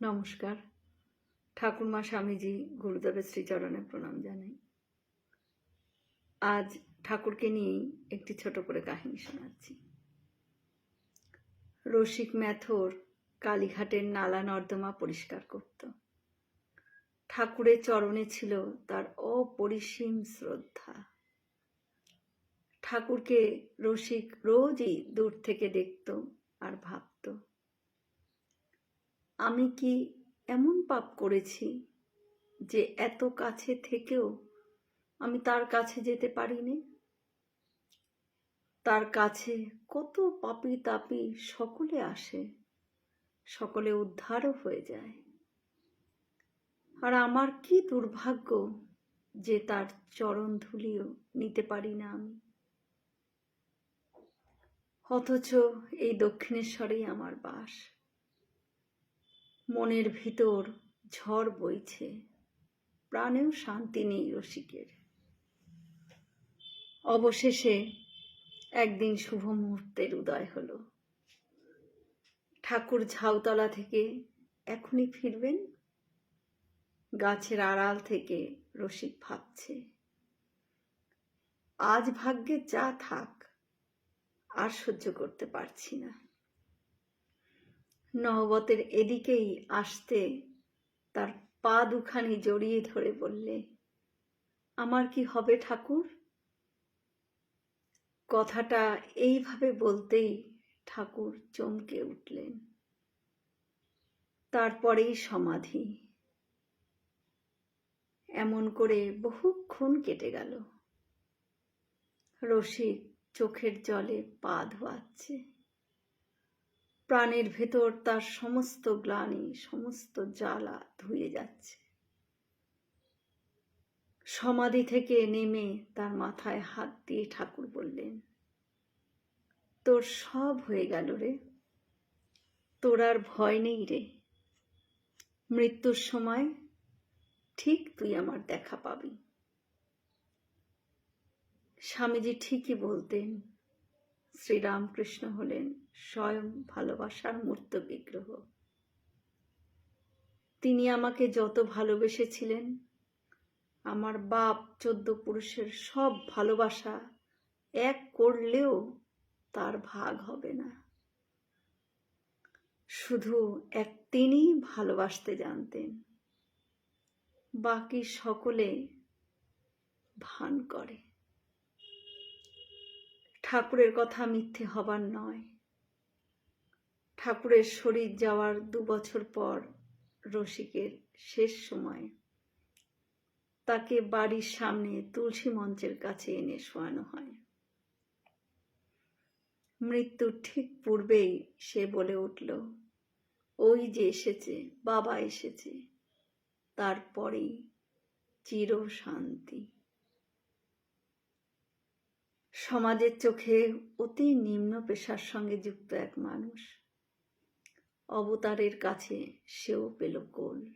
নমস্কার। ঠাকুরমা স্বামীজি গুরুদেবের শ্রীচরণে প্রণাম জানাই। আজ ঠাকুরকে নিয়েই একটি ছোট করে কাহিনী শোনাচ্ছি। রসিক ম্যাথর কালীঘাটের নালা নর্দমা পরিষ্কার করত। ঠাকুরের চরণে ছিল তার অপরিসীম শ্রদ্ধা। ঠাকুরকে রসিক রোজই দূর থেকে দেখত আর ভাবত। আমি কি এমন পাপ করেছি যে এত কাছে থেকেও আমি তার কাছে যেতে পারিনি? তার কাছে কত পাপি তাপি সকলে আসে, সকলে উদ্ধারও হয়ে যায়। আর আমার কি দুর্ভাগ্য যে তার চরণ ধুলিও নিতে পারি না আমি? অথচ এই দক্ষিণেশ্বরেই আমার বাস। মনের ভিতর ঝড় বইছে, প্রাণেও শান্তি নেই রসিকের। অবশেষে একদিন শুভ মুহূর্তের উদয় হল। ঠাকুর ঝাউতলা থেকে এখনই ফিরবেন? গাছের আড়াল থেকে রসিক ভাবছে। আজ ভাগ্যে যা থাক, আর সহ্য করতে পারছি না। নহবতের এদিকেই আসতে তার পা দুখানি জড়িয়ে ধরে বললে, আমার কি হবে ঠাকুর? কথাটা এইভাবে বলতেই ঠাকুর চমকে উঠলেন। তারপরেই সমাধি। এমন করে বহুক্ষণ কেটে গেল। রসিক চোখের জলে পা ধোয়াচ্ছে। প্রাণের ভেতর তার সমস্ত গ্লানি, সমস্ত জ্বালা ধুয়ে যাচ্ছে। সমাধি থেকে নেমে তার মাথায় হাত দিয়ে ঠাকুর বললেন, তোর সব হয়ে গেল রে। তোর আর ভয় নেই রে। মৃত্যুর সময় ঠিক তুই আমার দেখা পাবি। স্বামীজি ঠিকই বলতেন শ্রীরামকৃষ্ণ হলেন স্বয়ং ভালোবাসার মূর্ত বিগ্রহ। তিনি আমাকে যত ভালোবেসেছিলেন, আমার বাপ চোদ্দ পুরুষের সব ভালোবাসা এক করলেও তার ভাগ হবে না। শুধু এক তিনি ভালোবাসতে জানতেন, বাকি সকলে ভান করে। ঠাকুরের কথা মিথ্যে হবার নয়। ঠাকুরের শরীর যাওয়ার দু বছর পর রসিকের শেষ সময়। তাকে বাড়ির সামনে তুলসী মঞ্চের কাছে এনে শোয়ানো হয়। মৃত্যুর ঠিক পূর্বেই সে বলে উঠল, ওই যে এসেছে, বাবা এসেছে। তারপরেই চির শান্তি সমাজের চোখে অতি নিম্ন পেশার সঙ্গে যুক্ত এক মানুষ। অবতারের কাছে সেও পেল কোল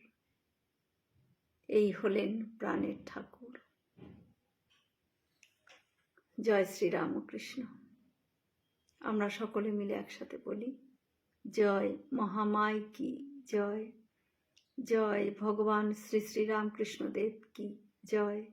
এই হলেন প্রাণের ঠাকুর। জয় শ্রী রামকৃষ্ণ আমরা সকলে মিলে একসাথে বলি, জয় মহামায় কি, জয়। জয় ভগবান শ্রী শ্রী রামকৃষ্ণ দেব কি, জয়।